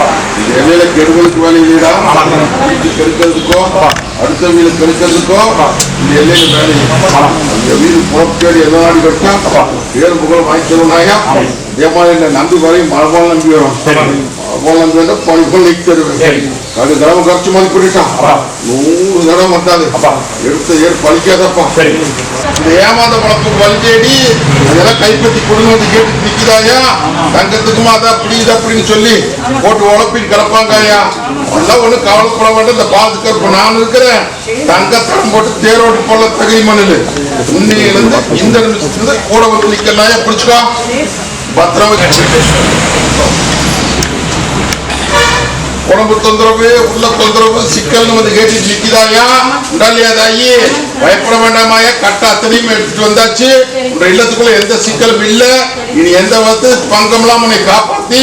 Pak, ini lagi gerung kecuali ini dah. Gerung kecuali kok. வீடு கெடுக்கிறதுக்கோ இந்த எல்லையில இல்லை. இந்த வீடு புறப்பேடி எந்த நாடு கட்டா பேர் புகழ் வாங்கி தருவாயா இதே மாதிரி இந்த நம்பி வரையும் மழை போல நம்பி வரும். போல நம்பி வந்தா பழி போல தருவேன். அது தடவை கரைச்சு மாதிரி பண்ணிட்டான் நூறு தடவை வந்தாது எடுத்த ஏர் பழிக்காதப்பா. இந்த ஏமாந்த பழப்புக்கு வழி தேடி அதெல்லாம் கைப்பற்றி கொடுங்க வந்து கேட்டு நிக்கிறாயா தங்கத்துக்குமா அதை அப்படி அப்படின்னு சொல்லி போட்டு உழப்பின்னு கிடப்பாங்கய்யா. அதெல்லாம் ஒண்ணு கவலைப்பட வேண்டாம். இந்த பாதுகாப்பு நான் இருக்கிறேன். தங்கத்தரம் போட்டு தேரோட்டு போல தகை மண்ணில். உண்மையிலிருந்து இந்த நிமிஷத்துல கூட வந்து நிக்கலாம் பிடிச்சுக்கோ பத்திரம் உடம்பு தொந்தரவு உள்ள தொந்தரவு சிக்கல்னு வந்து கேட்டு நிக்கிறாயா உண்டாலியா தாயி பயப்பட வேண்டாமாயா? கட்ட அத்தனையும் எடுத்துட்டு வந்தாச்சு. உன்ற இல்லத்துக்குள்ள எந்த சிக்கலும் இல்ல. இனி எந்த வந்து பங்கம்லாம் உன்னை காப்பாத்தி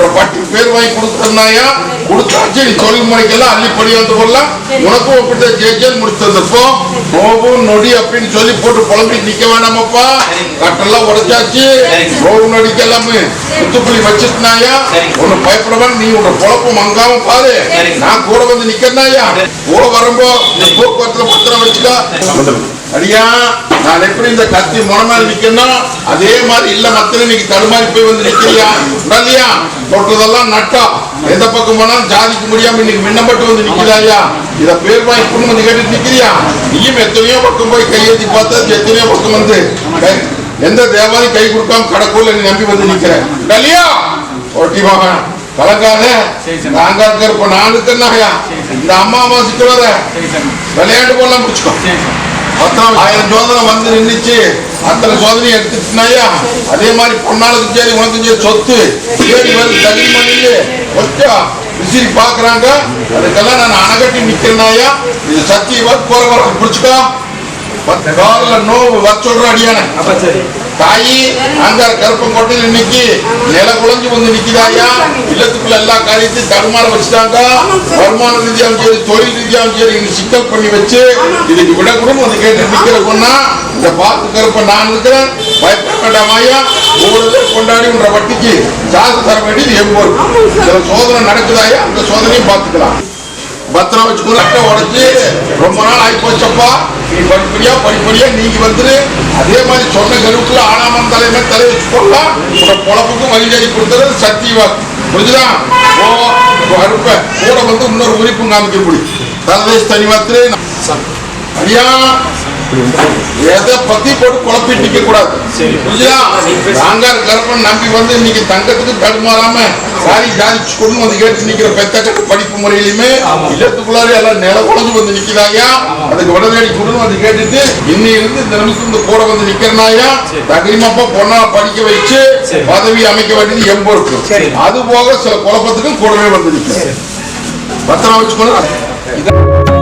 உன்ற பட்டி பேர் வாங்கி கொடுத்துருந்தாயா? கொடுத்தாச்சு. நீ தொழில் முறைக்கெல்லாம் அள்ளி படி வந்து கொள்ளலாம் உனக்கும் ஒப்பிட்ட ஜெயிச்சல் முடிச்சு வந்திருப்போம் நோவு நொடி அப்படின்னு சொல்லி போட்டு புலம்பி நிக்க வேணாமப்பா. கட்டெல்லாம் உடைச்சாச்சு. நோவு நொடிக்கு எல்லாமே முத்துப்புள்ளி வச்சிருந்தாயா? ஒண்ணு பயப்பட வேண்டாம் நீ உன்னோட பொழப்பு மங்காம பாரு. நான் கூட வந்து நிக்கிறனாயா கூட வரும்போ இந்த போக்குவரத்துல பத்திரம் வச்சுக்க. அடியா நான் எப்படி இந்த கத்தி முனமேல நிக்கணும் அதே மாதிரி இல்ல மத்தில இன்னைக்கு தடுமாறி போய் வந்து நிக்கிறியா? இல்லையா தொட்டதெல்லாம் நட்டா. எந்த பக்கம் போனாலும் ஜாதிக்க முடியாம இன்னைக்கு மின்னப்பட்டு வந்து நிக்கிறாயா? இத பேர் வாங்கி கொண்டு வந்து கேட்டு நிக்கிறியா? நீயும் எத்தனையோ பக்கம் போய் கையெழுத்தி பார்த்தா எத்தனையோ பக்கம் வந்து எந்த தேவாதி கை கொடுக்காம கடக்குள்ள நீ நம்பி வந்து நிக்கிறேன் இல்லையா ஓட்டி மகன் கலங்காத. நாங்க இருப்ப நான் இருக்கேன்னாயா இந்த அம்மா மாசிக்கு வர விளையாட்டு போலாம் முடிச்சுக்கோ. பத்திரம் ஆயிரம் சோதனை வந்து நின்னுச்சு. அத்தனை சோதனையும் எடுத்துச்சுனாயா? அதே மாதிரி பொண்ணாளுக்கும் சரி உனக்கும் சரி சொத்து. சரி வந்து தகுதி பண்ணிட்டு கொஞ்சம் விசிறி பாக்குறாங்க அதுக்கெல்லாம் நான் அணகட்டி நிக்கிறேனாயா? இது சத்தியமா போற வர பிடிச்சுக்கோ. பத்து காலில் நோவு வர சொல்ற அடியான. தாயி அங்க கருப்பங்கோட்டையில் இன்னைக்கு நில குழஞ்சு வந்து நிக்கிறாயா இல்லத்துக்குள்ள எல்லா காரியத்தையும் தடுமாற வச்சுட்டாங்க வருமான ரீதியாவும் சரி தொழில் ரீதியாவும் சரி சிக்கல் பண்ணி வச்சு இதுக்கு விட கூட வந்து கேட்டு நிக்கிற பொண்ணா? இந்த பாத்து கருப்பை நான் இருக்கிறேன் பயப்பட வேண்டாமாயா ஒவ்வொரு கொண்டாடி உன்ற வட்டிக்கு ஜாதி தர வேண்டியது எவ்வளவு சோதனை நடக்குதாயா அந்த சோதனையும் பார்த்துக்கலாம். பத்திரம் வச்சு அட்டை உடைச்சு ரொம்ப நாள் ஆகி போச்சப்பா. நீ படிப்படியா படிப்படியா நீங்க வந்துரு. அதே மாதிரி சொன்ன கருவுக்குள்ள ஆனாமன் தலைமை தலை வச்சு போடலாம் உங்க பொழப்புக்கும் வழிகாடி கொடுத்தது சத்தியவா புரிஞ்சுதா? ஓ கருப்ப கூட வந்து இன்னொரு உரிப்பு காமிக்க முடியும் தலதேஷ் தனி மாத்திரே ஐயா எதை பத்தி போட்டு குழப்பிட்டு நிக்க கூடாது. நாங்கார் கருப்பன் நம்பி வந்து இன்னைக்கு தங்கத்துக்கு தடுமாறாம சாரி ஜாதிச்சு கொண்டு வந்து கேட்டு நிக்கிற பெத்தக்கட்டு படிப்பு முறையிலுமே இல்லத்துக்குள்ளாரே எல்லாம் நில குழஞ்சு வந்து நிக்கிறாயா அதுக்கு உடனடி கொடுன்னு வந்து கேட்டுட்டு இன்னையிலிருந்து இந்த நிமிஷம் இந்த கூட வந்து நிக்கிறனாயா? தகரிமப்பா பொண்ணா படிக்க வச்சு பதவி அமைக்க வேண்டியது எம்போ இருக்கு அது போக சில குழப்பத்துக்கும் கூடவே வந்து நிக்கிறேன். பத்திரம் வச்சுக்கணும்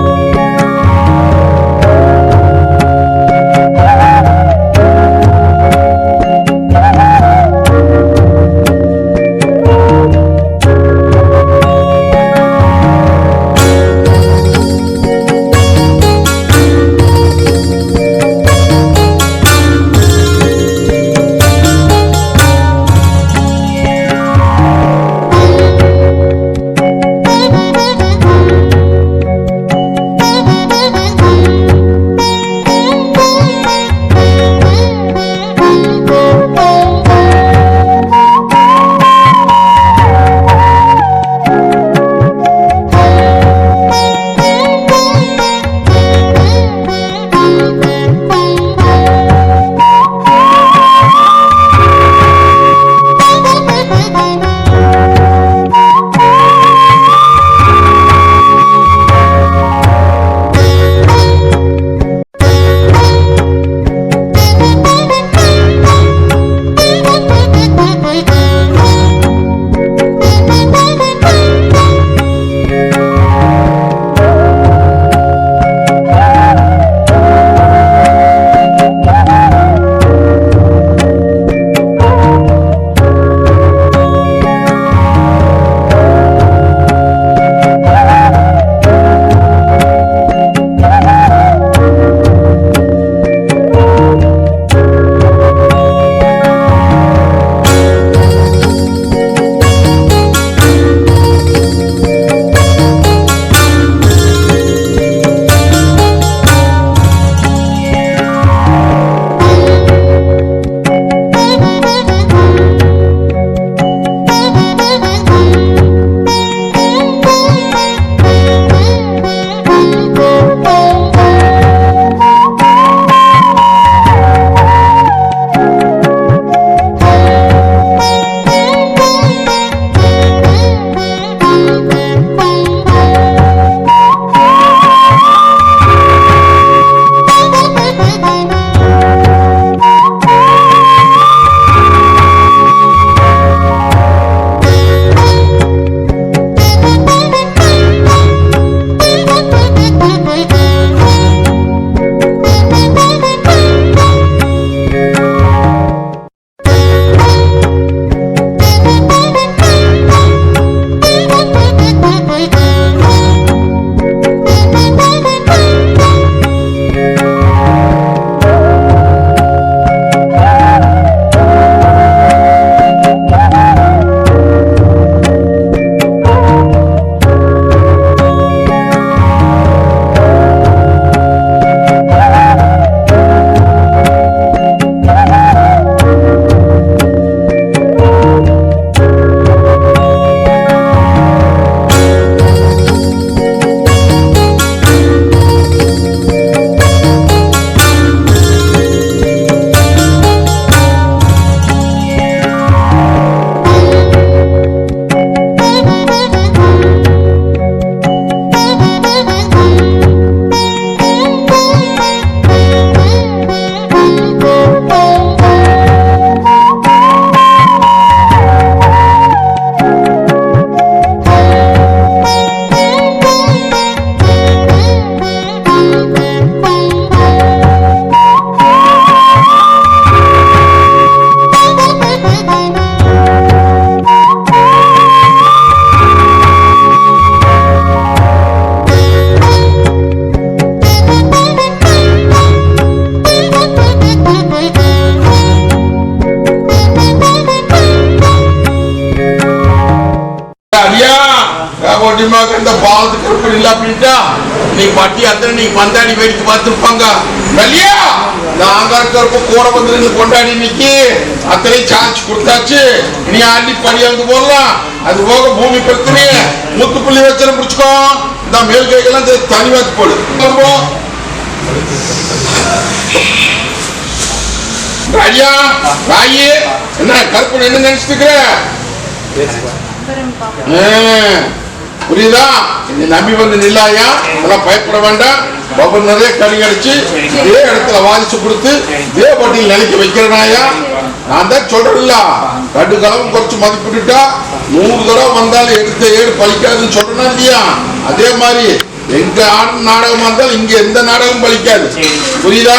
பட்டி அத்தனை நீ பந்தாடி வேடிக்கை பார்த்துருப்பாங்க. இல்லையா நாங்க இருக்கிறப்ப கூட வந்து கொண்டாடி நிக்கி அத்தனை சார்ஜ் கொடுத்தாச்சு. நீ ஆண்டி படி போடலாம். அது போக பூமி பிரச்சனை முத்து புள்ளி வச்சு முடிச்சுக்கோ இந்த மேல் கைகள்லாம் தனி வச்சு போடு. ராஜா ராயி என்ன கற்பனை என்ன நினைச்சிட்டு இருக்கிற? புரியுதா? என்னை நம்பி வந்து நில்லாயா? அதெல்லாம் பயப்பட வேண்டாம். பபு நிறைய கனி அடிச்சு இதே இடத்துல வாரிசு கொடுத்து இதே பட்டியல் நிலைக்க வைக்கிறனாயா? நான் தான் சொல்றேன்ல. ரெண்டு கலவும் குறைச்சு மதிப்பிட்டுட்டா நூறு தடவை வந்தாலும் எடுத்த ஏடு பழிக்காதுன்னு சொல்லணும் இல்லையா? அதே மாதிரி எங்க ஆண் நாடகம் வந்தாலும் இங்க எந்த நாடகம் பலிக்காது புரியுதா?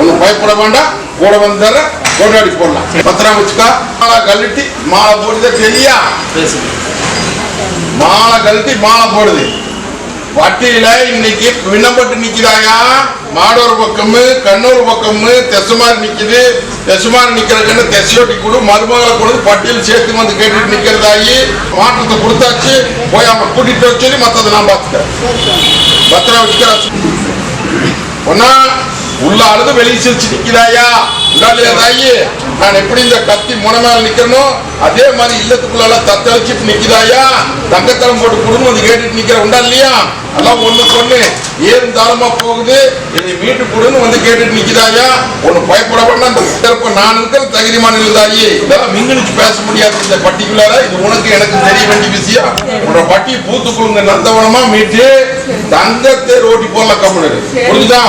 ஒன்னும் பயப்பட வேண்டாம். கூட வந்தார கொண்டாடி போடலாம். பத்திரம் வச்சுக்கா. மாலை கழட்டி மாலை போட்டுதான் தெரியா? மாலை கழட்டி மாலை போடுது. வட்டியில இன்னைக்கு விண்ணப்பட்டு நிக்கிறாயா மாடோர் பக்கமு கண்ணூர் பக்கமு தெசுமாரி நிக்குது. தெசுமாரி நிக்கிறதுன்னு தெசையோட்டி கொடு மருமகளை கொடு பட்டியல் சேர்த்து வந்து கேட்டுட்டு நிக்கிறதாயி மாற்றத்தை கொடுத்தாச்சு. போய் அவன் கூட்டிட்டு வச்சு மத்தத மத்ததை நான் பார்த்துக்கிறேன். பத்திரம் வச்சுக்கிறாச்சு ஒன்னா உள்ள அழுது வெளியே சிரிச்சு நிக்கிறாயா உண்டாலியா தாயி நான் எப்படி இந்த கத்தி முனமேல நிக்கிறனோ அதே மாதிரி இல்லத்துக்குள்ள தத்தளிச்சிட்டு நிக்கிறாயா தங்கத்தரம் போட்டு குடும்பம் வந்து கேட்டுட்டு நிக்கிற உண்டா இல்லையா? எல்லாம் ஒண்ணு சொன்னேன். ஏன் தாளமா போகுது? என்னை மீட்டு கொடுன்னு வந்து கேட்டுட்டு நிக்கிறாயா ஒண்ணு பயப்பட வேண்டாம் சிறப்பு நான் இருக்கிற தகுதிமான இருந்தாயே இதெல்லாம் பேச முடியாது இந்த பர்டிகுலரா இது உனக்கு எனக்கு தெரிய வேண்டிய விஷயம். உன்னோட பட்டி பூத்துக்குழுங்க நந்தவனமா மீட்டு. தங்கத்தை ரோட்டி போடல கம்முனு. புரிஞ்சுதா?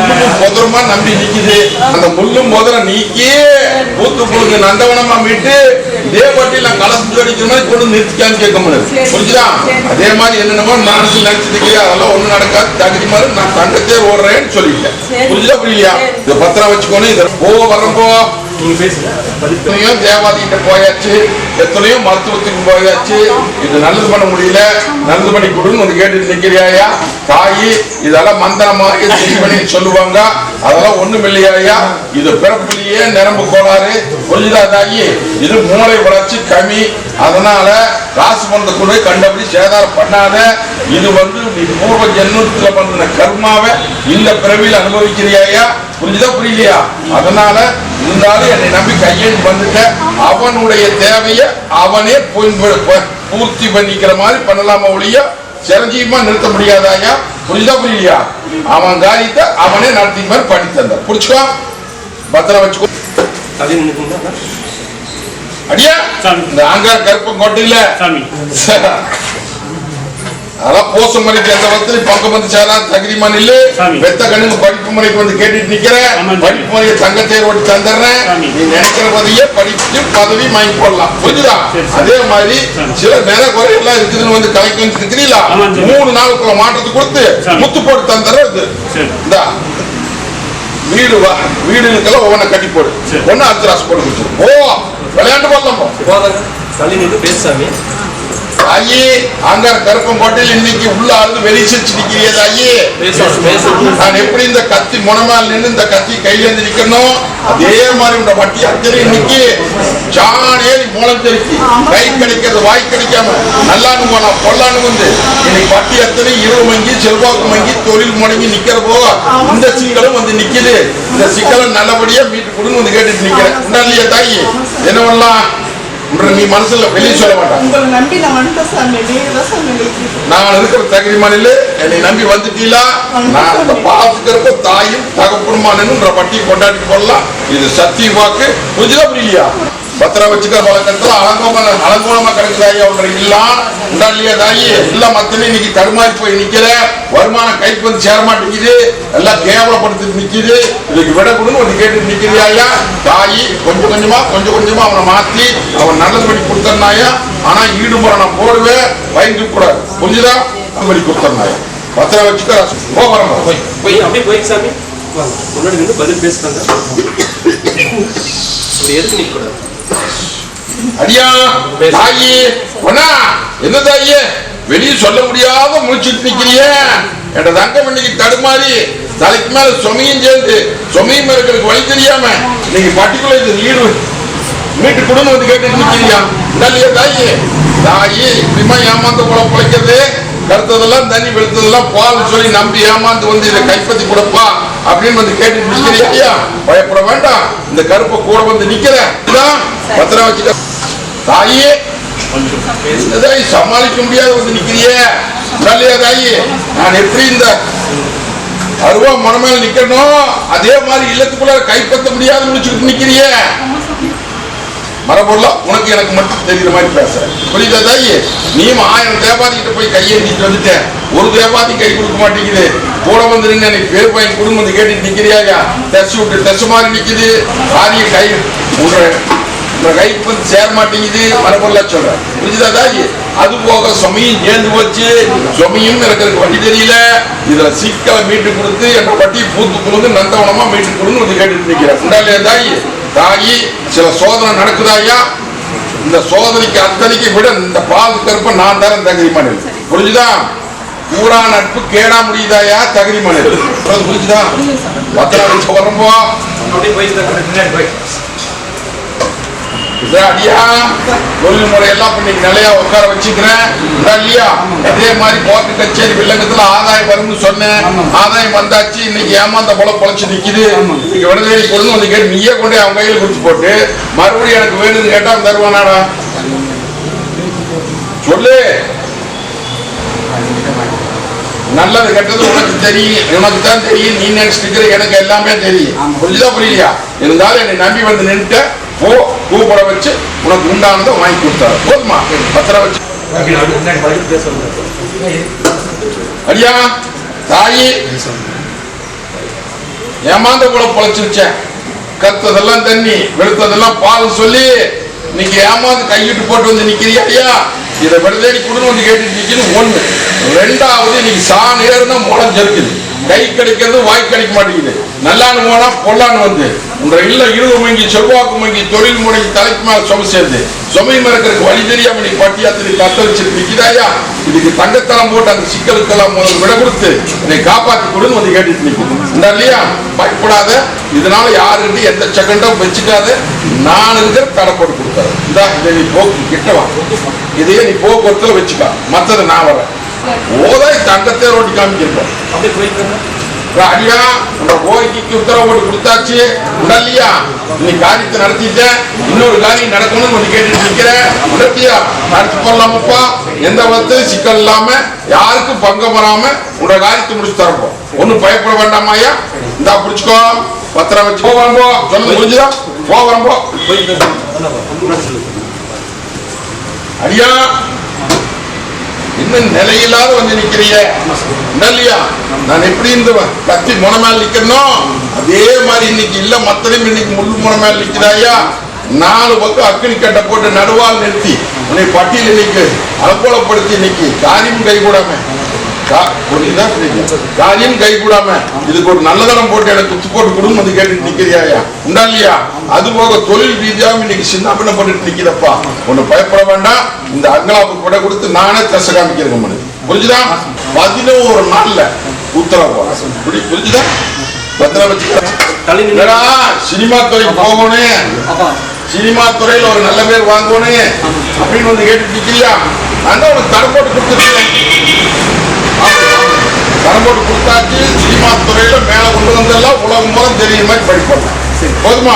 முள்ளும் புதரமா நம்பி நிக்குது. அந்த முள்ளும் புதர நீக்கி பூத்துக்குழுங்க நந்தவனமா மீட்டு. இதே பட்டியல கலந்து அடிக்கிற மாதிரி கொண்டு நிறுத்திக்கான்னு கேட்க முடியாது புரிஞ்சுதா? அதே மாதிரி என்னென்னமோ மனசு நினைச்சிட்டு இருக்கிறேன். அதெல்லாம் ஒண்ணும் நடக்காது. தகுதி மாதிரி நான் தங்கத்தே ஓடுறேன்னு சொல்லிட்டேன். புரிஞ்சுதா புரியலையா? இதை பத்திரம் வச்சுக்கோணும் இதை போ வரப்போ நீங்க பேசுங்க. எத்தனையோ தேவாதிகிட்ட போயாச்சு. எத்தனையோ மருத்துவத்துக்கு போயாச்சு. இது நல்லது பண்ண முடியல. நல்லது பண்ணி கொடுன்னு வந்து கேட்டு நிக்கிறியாயா தாயி இதெல்லாம் மந்திரமாக சரி பண்ணி சொல்லுவாங்க. அதெல்லாம் ஒண்ணும் இல்லையாயா இது பிறப்புலயே நிரம்பு கோளாறு. புரியுதா தாயி? இது மூளை வளர்ச்சி கம்மி. அதனால காசு பணத்தை கூட கண்டபடி சேதாரம் பண்ணாத. இது வந்து நீ பூர்வ ஜென்மத்துல பண்ண கர்மாவை இந்த பிறவியில் அனுபவிக்கிறியாயா புரிஞ்சுதா புரியலையா? அதனால இருந்தாலும் என்னை நம்பி கையெழுத்து வந்துட்ட அவனுடைய தேவையை அவனே பூர்த்தி பண்ணிக்கிற மாதிரி பண்ணலாமா ஒழிய சிரஞ்சீவமா நிறுத்த முடியாதாயா புரியுதா புரியலையா? அவன் காரியத்தை அவனே நடத்தி மாதிரி பண்ணி தந்த புடிச்சுக்கோ பத்திரம் வச்சுக்கோ. அடியா. இந்த ஆங்கார் கருப்பம் கொட்டையில. சாமி. அதான் போச மணிக்கு எந்த வசதி பக்கம் வந்து சேரா தகுதி மண்ணில். பெத்த கண்ணுக்கு படிப்பு முறைக்கு வந்து கேட்டுட்டு நிக்கிறேன். படிப்பு முறையை தங்கத்தேர் ஓட்டி தந்துடுறேன். நீ நினைக்கிற பதவியே படிச்சு பதவி வாங்கி போடலாம் புரிஞ்சுதா. அதே மாதிரி. சில நிறைய குறை எல்லாம் இருக்குதுன்னு வந்து கலைக்கு வந்து இருக்கிறீங்களா. மூணு நாளுக்குள்ள மாற்றத்தை கொடுத்து. முத்து போட்டு தந்துடுறேன் இது சரி. இந்தா வீடு வா வீடுகளுக்கெல்லாம் ஒவ்வொன்றை கட்டி போடு சரி. ஒன்னு அஞ்சு போட்டு கொடுத்துரு ஓ விளையாண்டு போடலாம் போ. போதாங்க தள்ளி நின்று பேசு சாமி தாயி அங்கார கருப்பம் கோட்டையில் இன்னைக்கு உள்ள நிக்கிறியே தாயி. பேசு பேசு நான் எப்படி இந்த கத்தி முனமால் நின்று இந்த கத்தி கையில இருந்து நிக்கணும்? அதே மாதிரி இந்த வட்டி அத்தனை இன்னைக்கு சாணேரி மூலம் தெருக்கி கை கிடைக்கிறது வாய் கிடைக்காம நல்லான்னு போனா பொல்லான்னு வந்து இன்னைக்கு வட்டி அத்தனை இரவு மங்கி செல்வாக்கு மங்கி தொழில் முடங்கி நிக்கிற போக இந்த சிக்கலும் வந்து நிக்குது. இந்த சிக்கலை நல்லபடியா மீட்டு கொடுன்னு வந்து கேட்டுட்டு நிக்கிறேன். தாயி? என்ன பண்ணலாம் நீ மனசுல வெளியே சொல்ல மாட்டான் உங்களை நம்பி நான் வந்துட்டேன் சாமி நீங்க நான் இருக்கிற தகுதி மண்ணில் என்னை நம்பி வந்துட்டீங்களா? நான் அந்த பாத்துக்கிறப்ப தாயும் தகப்பனுமானன்ற பட்டியை கொண்டாடி போடலாம் இது சத்திய வாக்கு. புரிஞ்சுதா புரியலையா? பத்திரம் வச்சுக்கிற பழக்கத்தில் அலங்கோமா அலங்கோலமா கிடக்குதாயா ஒன்று இல்லா உண்டா இல்லையா தாயி. எல்லாம் மத்தனை இன்னைக்கு தடுமாறி போய் நிக்கிற வருமானம் கைக்கு வந்து சேர மாட்டேங்குது. எல்லாம் கேவலப்படுத்திட்டு நிக்குது. இதுக்கு விட கொடுன்னு கேட்டு நிக்கிறியாயா தாயி கொஞ்சம் கொஞ்சமா கொஞ்சம் கொஞ்சமா அவனை மாத்தி அவன் நல்லது பண்ணி கொடுத்தனாயா ஆனா ஈடுமுறை நான் போடுவேன் பயந்து கூட. புரிஞ்சுதா? அது பண்ணி கொடுத்தனாயா பத்திரம் வச்சுக்க போ போய் போய் அப்படியே போய் சாமி. முன்னாடி பதில் பேசுறாங்க. எதுக்கு நிற்க கூடாது அடியா தாயி ஒன்னா என்ன தாயி? வெளியே சொல்ல முடியாத முடிச்சிட்டு நிக்கிறியே? என்ற தங்கம் இன்னைக்கு தடுமாறி தலைக்கு மேல சுமையும் சேர்ந்து சுமையும் இருக்கிறதுக்கு வழி தெரியாம இன்னைக்கு பர்டிகுலர் இது லீடு மீட்டு கொடுன்னு வந்து கேட்டு நிக்கிறியா? இல்லையா தாயி? தாயி இப்படிமா ஏமாந்து கூட பிழைக்கிறது. கருத்ததெல்லாம் தண்ணி வெளுத்ததெல்லாம் பால் சொல்லி நம்பி ஏமாந்து வந்து இதை கைப்பற்றி கொடுப்பா. அப்படின்னு வந்து கேட்டு நிக்கிறியா ஐயா பயப்பட வேண்டாம். இந்த கருப்பை கூட வந்து நிக்கிற பத்திரம் வச்சுக்க. தாயே தாயி சமாளிக்க முடியாத வந்து நிக்கிறியே. இல்லையா தாயி? நான் எப்படி இந்த அருவா மனமேல நிக்கணும் அதே மாதிரி இல்லத்துக்குள்ள கைப்பற்ற முடியாத முடிச்சுக்கிட்டு நிக்கிறியே. மரபொருளா? உனக்கு எனக்கு மட்டும் தெரியுற மாதிரி பேசுற புரியுதா தாயி? நீயும் ஆயிரம் தேவாதிகிட்ட போய் கையேந்திட்டு வந்துட்டேன். ஒரு தேவாதி கை கொடுக்க மாட்டேங்குது. கூட வந்து நின்று எனக்கு பேர் பையன் குடும்பம் வந்து கேட்டுட்டு நிக்கிறியா தச்சு விட்டு தச்சு மாதிரி நிக்குது. காரிய கை உன்ற கைக்கு வந்து சேர மாட்டேங்குது. மரபொருளா சொல்றேன். புரிஞ்சுதா தாயி? அது போக சுமையும் சேர்ந்து போச்சு. சுமையும் எனக்கு வட்டி தெரியல. இதுல சிக்கலை மீட்டு கொடுத்து என் வட்டி பூத்து கொடுத்து நந்தவனமா மீட்டு கொடுன்னு வந்து கேட்டுட்டு நிக்கிறேன். உண்டாலே தாயி? தாயி சில சோதனை நடக்குதாயா இந்த சோதனைக்கு அத்தனைக்கு விட இந்த பால் கருப்பை நான் தரேன் தகுதி மனிதன் புரிஞ்சுதா? பூரா நட்பு கேடா முடியுதாயா தகுதி மனிதன் புரிஞ்சுதா? பத்திரம் வச்சு வரும்போ அப்படியே போய். அடியா? தொழில் முறையெல்லாம் பண்ணி நிலையா உட்கார வச்சுக்கிறேன். இல்லையா அதே மாதிரி கோர்ட்டு கச்சேரி வில்லங்கத்துல ஆதாயம் வரும்னு சொன்னேன். ஆதாயம் வந்தாச்சு. இன்னைக்கு ஏமாந்த போல பொழைச்சு நிக்குது. இன்னைக்கு விடுதலை கொண்டு வந்து கேட்டு நீயே கொண்டு அவன் கையில கொடுத்து போட்டு மறுபடியும் எனக்கு வேணும்னு கேட்டா தருவானாடா? சொல்லு. நல்லது கெட்டது உனக்கு தெரியும். உனக்கு தான் தெரியும். நீ நினைச்சிட்டு எனக்கு எல்லாமே தெரியும். புரியுதா புரியலையா? இருந்தாலும் என்னை நம்பி வந்து நின்றுட்ட போ. கூப்பிட வச்சு உனக்கு உண்டானதை வாங்கி கொடுத்தாரு. போதுமா? பத்திரம் வச்சு. அடியா தாயி. ஏமாந்த கூட பொழைச்சிருச்சேன். கத்ததெல்லாம் தண்ணி வெளுத்ததெல்லாம் பால் சொல்லி இன்னைக்கு ஏமாந்து கையிட்டு போட்டு வந்து நிக்கிறியா ஐயா இதை விடுதலை குடுன்னு வந்து கேட்டுட்டு நிக்கணும் ஒண்ணு. ரெண்டாவது இன்னைக்கு சா நேரம் முளம் ஜெருக்குது. கை கிடைக்கிறது வாய் கிடைக்க மாட்டேங்குது. நல்லான்னு போனா பொல்லான்னு வந்து. உங்க இல்ல இருவு மங்கி செல்வாக்கு மங்கி தொழில் முடங்கி தலைக்கு மேல சும சேர்ந்து. சுமை மறக்கிறதுக்கு வழி தெரியாம நீ பட்டியாத்திரி கத்த வச்சுட்டு நிக்கிறாயா இதுக்கு தங்கத்தளம் போட்டு அந்த சிக்கலுக்கெல்லாம் முதல் விட கொடுத்து என்னை காப்பாத்தி கொடுன்னு வந்து கேட்டுட்டு நிற்கும் இந்த இல்லையா? பயப்படாத. இதனால யாருக்கிட்ட எந்த செகண்டும் வச்சுக்காத. நான் இருக்கிற தடை கொடுத்தாரு இந்தா இதை நீ போக்கு கிட்டவா இதையே நீ போக்குவரத்துல வச்சுக்கா. மத்ததை நான் வரேன். ஓதாய் தங்கத்தை ரோட்டி காமிக்கிறோம் அடியா உங்க கோரிக்கைக்கு உத்தரவு கொடுத்தாச்சு. உடல்லையா? நீ காரியத்தை நடத்திட்டேன் இன்னொரு காரியம் நடக்கணும்னு கொஞ்சம் கேட்டுட்டு நிக்கிறேன் உடத்தியா நடத்தி போடலாமப்பா? எந்த விதத்திலும் சிக்கல் இல்லாம யாருக்கும் பங்கம் வராம உங்க காரியத்தை முடிச்சு தரப்போம் ஒண்ணும் பயப்பட வேண்டாமாயா இந்தா பிடிச்சுக்கோ. பத்திரம் வச்சு. போ வரம்போ. சொல்லுங்க புரிஞ்சுதா? போ சொல்லு அடியா இன்னும் நிலையில்லாத வந்து நிக்கிறிய. இல்லையா? நான் எப்படி இந்த கத்தி முனை மேல அதே மாதிரி இன்னைக்கு இல்ல மத்தனையும் இன்னைக்கு முள்ளு முனை மேல நிக்கிறாயா? நாலு பக்கம் அக்கினி கட்டை போட்டு நடுவால் நிறுத்தி உன்னை பட்டியல் இன்னைக்கு அலக்கோலப்படுத்தி இன்னைக்கு காரியம் கைகூடாம. கா-? காரியம் கைகூடாம இதுக்கு ஒரு நல்ல தரம் போட்டு எனக்கு போட்டு கொடுன்னு வந்து நிக்கிறியாயா உண்டா இல்லையா? அது போக தொழில் ரீதியாகவும் இன்னைக்கு சின்ன பின்ன பண்ணிட்டு நிக்கிறப்பா. ஒண்ணு பயப்பட வேண்டாம். இந்த அங்கலாப்பு கூட கொடுத்து நானே தச காமிக்கிறேன் மனு புரிஞ்சுதா? பதினோரு நாள்ல உத்தரவு புரி புரிஞ்சுதா? பத்திரம் இல்லடா, சினிமா துறைக்கு போகணும். சினிமா துறையில ஒரு நல்ல பேர் வாங்கணும். அப்படின்னு வந்து கேட்டுட்டு நிக்கலையா நான் தான் உனக்கு தரம் போட்டு கொடுத்துருக்கேன் தரம் போட்டு கொடுத்தாச்சு சினிமா துறையில மேல கொண்டு வந்தெல்லாம் உலகம் மூலம் தெரியுற மாதிரி படிப்போம். போதுமா?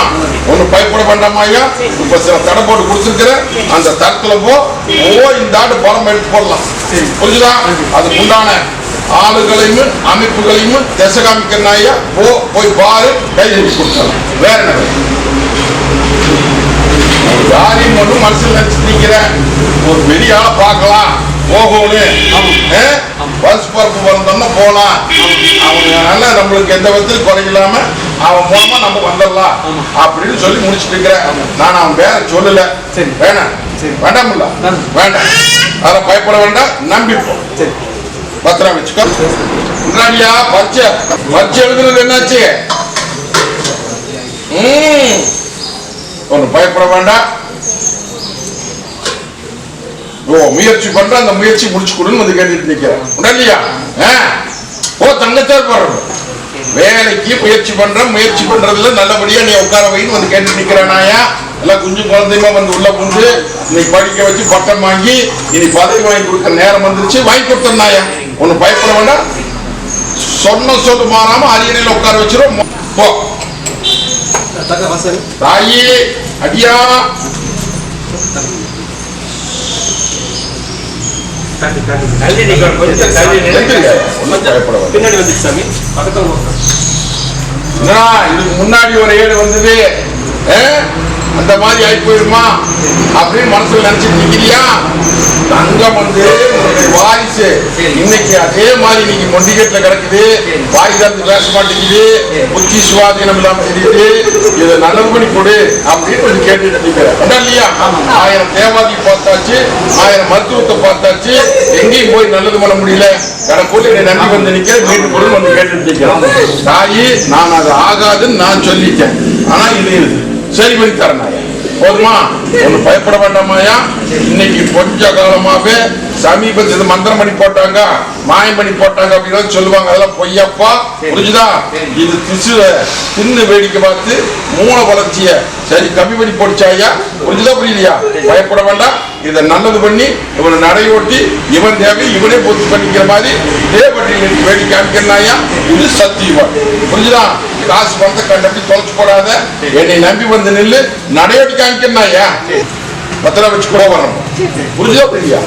ஒண்ணு பயப்பட வேண்டாமா ஐயா? இப்ப சில தடை போட்டு கொடுத்துருக்கிறேன் அந்த தரத்துல போ ஓ இந்த ஆண்டு பணம் எடுத்து போடலாம். புரிஞ்சுதா? அதுக்கு உண்டான ஆளுகளையும் அமைப்புகளையும் திசை காமிக்கிறேன் ஐயா. போ போய் பாரு கை கொடுத்துடலாம் கொடுத்தாங்க வேற என்ன? யாரையும் ஒன்றும் மனசில் நினைச்சு நிக்கிறேன் ஒரு பெரிய ஆளை பார்க்கலாம். போகணும் பஸ் பரப்பு பிறந்தோம்னா போலாம். அவனால நம்மளுக்கு எந்த விதத்திலும் குறை இல்லாம அவன் மூலமா நம்ம வந்துடலாம் அப்படின்னு சொல்லி முடிச்சிட்டு இருக்கிறேன். நான் அவன் பேர சொல்லல. சரி. வேணாம். சரி. வேண்டாம்ல வேண்டாம். வேண்டாம். அதை பயப்பட வேண்டாம். நம்பிப்போம். சரி. பத்திரம் வச்சுக்கோ. முன்னாடியா பரிச்சை. பரிச்சை எழுதுறது என்னாச்சு? ஒண்ணு பயப்பட வேண்டாம். ஓ முயற்சி பண்ற அந்த முயற்சி முடிச்சு கொடுன்னு வந்து கேட்டுட்டு நிக்கிறேன் உடனடியா? ஓ தங்கத்தார் போடுறது வேலைக்கு முயற்சி பண்ற முயற்சி பண்றதுல நல்லபடியா நீ உட்கார வைன்னு வந்து கேட்டு நிக்கிறேனாயா எல்லாம் குஞ்சு குழந்தையுமா வந்து உள்ள புந்து இன்னைக்கு படிக்க வச்சு பட்டம் வாங்கி இனி பதவி வாங்கி கொடுக்க நேரம் வந்துருச்சு வாங்கி கொடுத்தனாயா ஒன்னும் பயப்பட வேண்டாம். சொன்ன சொல்லு மாறாம அரியணையில உட்கார வச்சிரும். போ. தாயி அடியா காட்டு காட்டு தள்ளி நிக்கணும், கொஞ்சம் தள்ளி நில்லு. எந்திரிங்க. ஒண்ணும் பயப்பட வேண்டாம் பின்னாடி வந்துச்சு சாமி பக்கத்துல உட்காரு. என்னடா, இதுக்கு முன்னாடி ஒரு ஏடு வந்தது? அந்த மாதிரி ஆகி போயிருமா? அப்படின்னு மனசுல நினைச்சிட்டு இருக்கிறியா? தங்கம் வந்து உன்னுடைய வாரிசு. இன்னைக்கு அதே மாதிரி நீங்க மொண்டிகேட்ல கிடக்குது. வாய் தாத்து பேச மாட்டேங்குது புத்தி சுவாதீனம் இல்லாம தெரியுது. இதை நல்லது பண்ணி கொடு அப்படின்னு கொஞ்சம் கேட்டுட்டு நிக்கிற இல்லையா? ஆயிரம் தேவாதி பார்த்தாச்சு ஆயிரம் மருத்துவத்தை பார்த்தாச்சு. எங்கேயும் போய் நல்லது பண்ண முடியல. கடற்கூட என்னை நம்பி வந்து நிக்க வீட்டு பொருள் வந்து கேட்டுட்டு நிக்கிறேன். தாயி நான் அது ஆகாதுன்னு நான் சொல்லிட்டேன். ஆனா இது. சரி பண்ணி தரேன் நாயா. போதுமா? ஒண்ணு பயப்பட வேண்டாமாயா இன்னைக்கு கொஞ்ச காலமாவே சமீபத்தில் மந்திரம் பண்ணி போட்டாங்க மாயம் பண்ணி போட்டாங்க அப்படின்னு சொல்லுவாங்க. அதெல்லாம் பொய்யப்பா. புரிஞ்சுதா? இது திசு தின்னு வேடிக்கை பார்த்து மூல வளர்ச்சிய சரி கம்மி பண்ணி போடுச்சாயா புரிஞ்சுதா புரியலையா? பயப்பட வேண்டாம். இதை நல்லது பண்ணி இவனை நடையோட்டி இவன் தேவை இவனே பொறுத்து பண்ணிக்கிற மாதிரி தேவட்டியில் வேடிக்கை காமிக்கிறாயா இது சத்தியவன் புரிஞ்சுதா? காசு பணத்தை கண்டபடி தொலைச்சு போடாத. என்னை நம்பி வந்து நில்லு. நடையோட்டி காமிக்கிறாயா பத்திரம் வச்சு கூட வரணும். புரிஞ்சுதா புரியா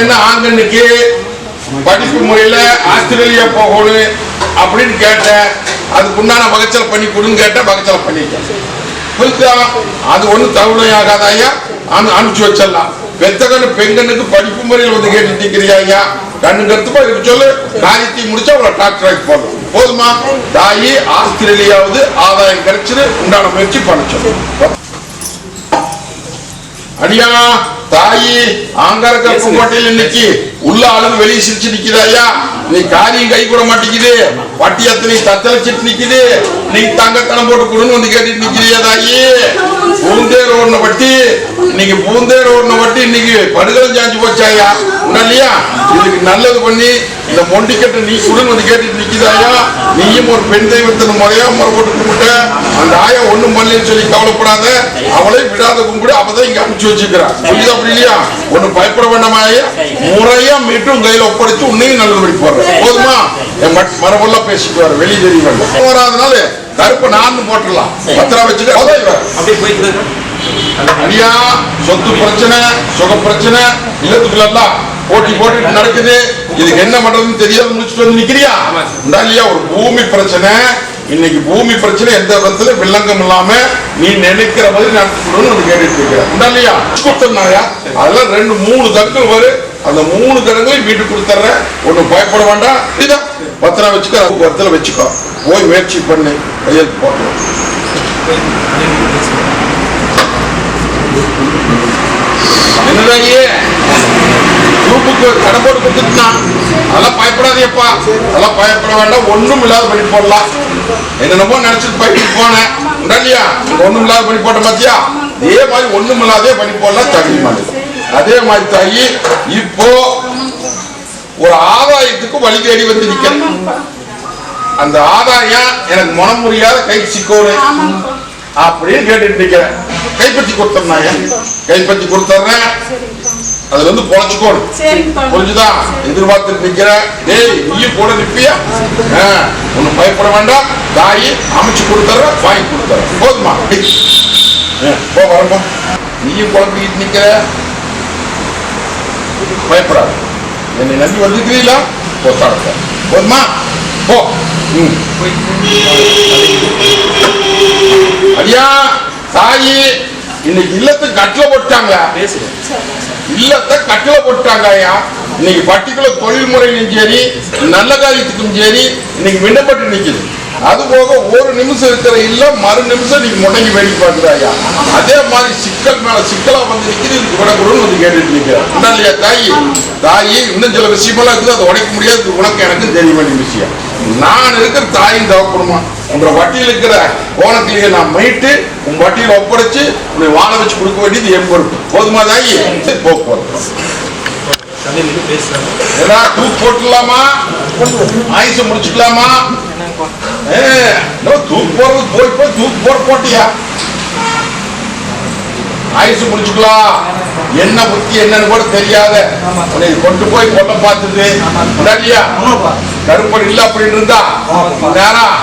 என்ன ஆங்கண்ணுக்கு படிப்பு முறையில ஆஸ்திரேலியா போகணும் அப்படின்னு கேட்டேன். அதுக்கு உண்டான வகைச்சல பண்ணி கொடுன்னு கேட்டேன். வகைச்சல் பண்ணிட்டேன். அது ஒண்ணும் தவணை ஆகாதாயா அனு அனுப்பிச்சு வச்சிடலாம். பெத்தகன்னு பெண்கண்ணுக்கு படிப்பு முறையில் வந்து இருக்கிறியா ஐயா? கண்ணு கருத்துப்பா இருக்கு சொல்லு. காரியத்தை முடிச்சா அவளை டாக்டர் ஆக்கி போடணும். போதுமா? தாயி ஆஸ்திரேலியாவது ஆதாயம் கிடைச்சது. உண்டான முயற்சி பண்ண அடியா தாயி ஆங்கார கருப்புக்கோட்டையில் இன்னைக்கு உள்ள ஆளுங்க வெளியே சிரிச்சு நிக்குதாயா நீ காரியம் கை கூட மாட்டேங்குது வட்டி அத்தனை தத்தளிச்சிட்டு நிக்குது. நீ தங்கத்தனம் போட்டு கொடுன்னு வந்து கேட்டுட்டு நிக்கிறியா தாயி. பூந்தேர் ஓடின வட்டி இன்னைக்கு பூந்தேர் ரோடுன வட்டி இன்னைக்கு படுகலம் சாஞ்சு போச்சாயா? உண்டா இல்லையா இதுக்கு நல்லது பண்ணி இந்த மொண்டிக்கட்டை நீ குடுன்னு வந்து கேட்டுட்டு நிக்குதாயா? நீயும் ஒரு பெண் தெய்வத்தின் முறையா முறை போட்டு கும்பிட்ட அந்த ஆயா ஒண்ணும் பண்ணலன்னு சொல்லி கவலைப்படாத. அவளை விடாத கும்பிடு அவதான் இங்க அனுப்பிச்சு வச்சுக்கிறா புரியுதா அப்படி இல்லையா ஒண்ணு பயப்பட வேண்டாமாயா முறையா மீட்டும் கையில ஒப்படைச்சு உன்னையும் நல்லது படி போடுறேன். போதுமா? என் மட்- மரபெல்லாம் பேசிட்டு வர வெளியே தெரிய வேண்டாம் வராதனால கருப்பு நான் போட்டுடலாம் பத்திரா வச்சுக்க. அப்படியே போயிட்டு அடியா சொத்து பிரச்சனை சுக பிரச்சனை இல்லத்துக்குள்ளலாம் போட்டி போட்டு நடக்குது. இதுக்கு என்ன பண்றதுன்னு தெரியாத முடிச்சுட்டு வந்து நிக்கிறியா? இல்லையா? ஒரு பூமி பிரச்சனை. இன்னைக்கு பூமி பிரச்சனை எந்த விதத்துல வில்லங்கம் இல்லாம நீ நினைக்கிற மாதிரி நடத்திக்கணும்னு வந்து கேட்டுட்டு இருக்கிற இல்லையா? கொடுத்தனாயா அதெல்லாம் ரெண்டு மூணு தடங்கள் வரும். அந்த மூணு தடங்களையும் வீட்டுக்கு கொடுத்துட்றேன். ஒன்றும் பயப்பட வேண்டாம். இதா பத்திரம் வச்சுக்கோ அது இடத்துல வச்சுக்கோ. போய் முயற்சி பண்ணு கையெழுத்து போட்டு. என்னடாயே குரூப்புக்கு கடை போட்டு கொடுத்துட்டான் அதெல்லாம் பயப்படாதேப்பா. அதெல்லாம் பயப்பட வேண்டாம் ஒன்றும் இல்லாத பண்ணி போடலாம். என்னென்னமோ நினைச்சிட்டு பயப்பட்டு போனேன். உண்டா இல்லையா? ஒண்ணும் இல்லாத பண்ணி போட்ட பாத்தியா? அதே மாதிரி ஒன்றும் இல்லாதே பண்ணி போடலாம் தகுதி மாதிரி அதே மாதிரி தாயி இப்போ ஒரு ஆதாயத்துக்கு வழி தேடி வந்து நிக்கிறேன். அந்த ஆதாயம் எனக்கு மனம் முடியாத கை சிக்கோணும் அப்படின்னு கேட்டுட்டு நிக்கிறேன். கைப்பற்றி கொடுத்தேன் கைப்பற்றி கொடுத்துட்றேன் அதுல இருந்து பொழைச்சுக்கோணும் சரிங்கப்பா புரிஞ்சுதா? எதிர்பார்த்துட்டு நிக்கிற டேய் நீயும் கூட நிற்பியா ஒன்னும் ஒண்ணும் பயப்பட வேண்டாம். தாயி அமைச்சு கொடுத்துற வாங்கி கொடுத்துற போதுமா? போ வரப்போ நீயும் குழம்பிக்கிட்டு நிக்கிற. பயப்படாது. என்னை நம்பி வந்துக்கிறீங்களா போத்தாட போதுமா போ ம் ஐயா தாயி இன்னைக்கு இல்லத்தை கட்டில போட்டாங்க இல்லத்தை கட்டில போட்டாங்க ஐயா இன்னைக்கு பர்டிகுலர் தொழில் முறையிலும் சரி நல்ல காரியத்துக்கும் சரி இன்னைக்கு விண்ணப்பட்டு நிற்குது அது போக ஒரு நிமிஷம் இருக்கிற இல்ல மறு நிமிஷம் நீங்க முடங்கி வேடிக்கை பார்க்குற ஐயா அதே மாதிரி சிக்கல் மேல சிக்கலா வந்து நிக்குது இதுக்கு விடக்கூடாதுன்னு வந்து கேட்டுட்டு நிக்கிறேன் இல்லையா தாயி? தாயி இன்னும் சில விஷயமெல்லாம் இருக்குது அதை உடைக்க முடியாது உனக்கு எனக்கும் தெரிய வேண்டிய விஷயம். நான் இருக்கிற தாயும் தவப்படுமா உங்க வட்டியில் இருக்கிற கோணத்திலேயே நான் மீட்டு உன் வட்டியில் ஒப்படைச்சு உன்னை வாழ வச்சு கொடுக்க வேண்டியது என் பொறுப்பு. போதுமா தாயி? தள்ளி நின்று பேசுறாங்க. ஏதா தூக்கு போட்டுடலாமா? ஆயுச முடிச்சுக்கலாமா? தூக்கு போறது போய் போய் தூக்கி போட போட்டியா? ஆயுசு முடிச்சுக்கலாம். என்ன புத்தி என்னன்னு கூட தெரியாத. உன்னை கொண்டு போய் கொல்ல இல்லையா ஆமாப்பா கருப்பன் இல்ல அப்படின்னு இருந்தா. நேரம்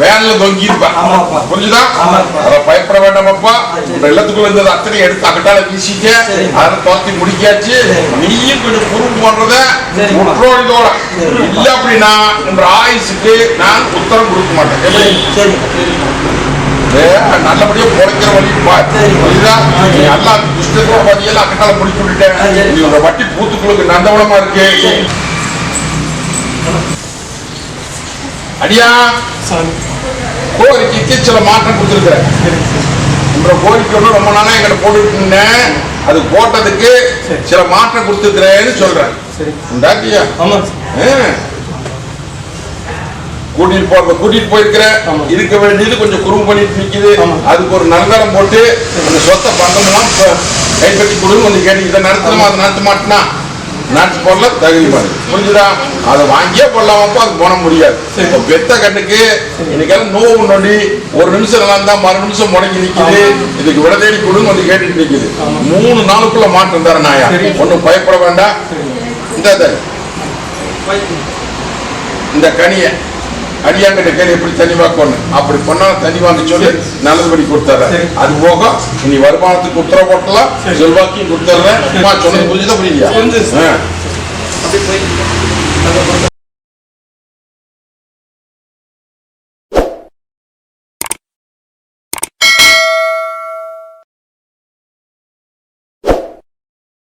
வேன்ல தொங்கி இருப்பேன் ஆமாப்பா. புரிஞ்சுதா ஆமாப்பா. அதை பயப்பட வேண்டாமப்பா சரி. உங்க இல்லத்துக்குள்ள இருந்தது அத்தனை எடுத்து அக்கட்டால வீசிக்க. அதை தோத்தி முடிக்காச்சு. நீயும் கொஞ்சம் குறும்பு பண்றத சரிப்பா. முற்றோடிதோட. இல்ல அப்படின்னா என்ற ஆயுசுக்கு நான் உத்தரம் கொடுக்க மாட்டேன். நல்லபடியா பொழைக்கிற வழி. புரியுதா? நீ எல்லாம் துஷ்டத்தோட பதியெல்லாம் அக்கட்டால முடிச்சு விட்டுட்டேன். நீ உங்க வட்டி பூத்துக்களுக்கு நந்தவனமா இருக்கு. அடியா. கோரிக்கைக்கு சில மாற்றம் கொடுத்துருக்குறேன். உங்க கோரிக்கை ஒன்று ரொம்ப நாளா எங்கிட்ட போட்டுட்டு இருந்தேன். அது போட்டதுக்கு. சில மாற்றம் கொடுத்துருக்கிறேன்னு சொல்றேன். உண்டாக்கியா? கூட்டிட்டு போறத கூட்டிட்டு போயிருக்கிறேன். இருக்க வேண்டியது கொஞ்சம் குறும்பு பண்ணிட்டு நிக்குது. அதுக்கு ஒரு நல்காரம் போட்டு அந்த சொத்தை பந்தமெல்லாம் ப- கைப்பற்றி கொடுன்னு வந்து கேட்டு இதை நடத்தணுமா அதை நடத்த மாட்டேனா நாட்டு போடல தகுதி பாரு புரிஞ்சுதா? அதை வாங்கியே போடலாமப்பா அது போன முடியாது. இப்போ பெத்த கண்ணுக்கு இன்னைக்கெல்லாம் நோவு நொடி ஒரு நிமிஷம் நல்லா இருந்தா மறு நிமிஷம் முடங்கி நிக்குது. இதுக்கு விட தேடி கொடுன்னு வந்து கேட்டுட்டு நிக்குது. மூணு நாளுக்குள்ள மாற்றம் தர நாயா. ஒன்றும் பயப்பட வேண்டாம். இந்த இந்த. இந்த கனியை. அடியாங்கிட்ட கேள்வி எப்படி தண்ணி வாக்கணும் அப்படி பண்ணா தண்ணி வாங்க சொல்லி நல்லபடி கொடுத்துறேன். சரி. அது போக இனி வருமானத்துக்கு உத்தரவு போட்டலாம். செல்வாக்கியும் அம்மா சொன்னது புரிஞ்சுதா புரியலையா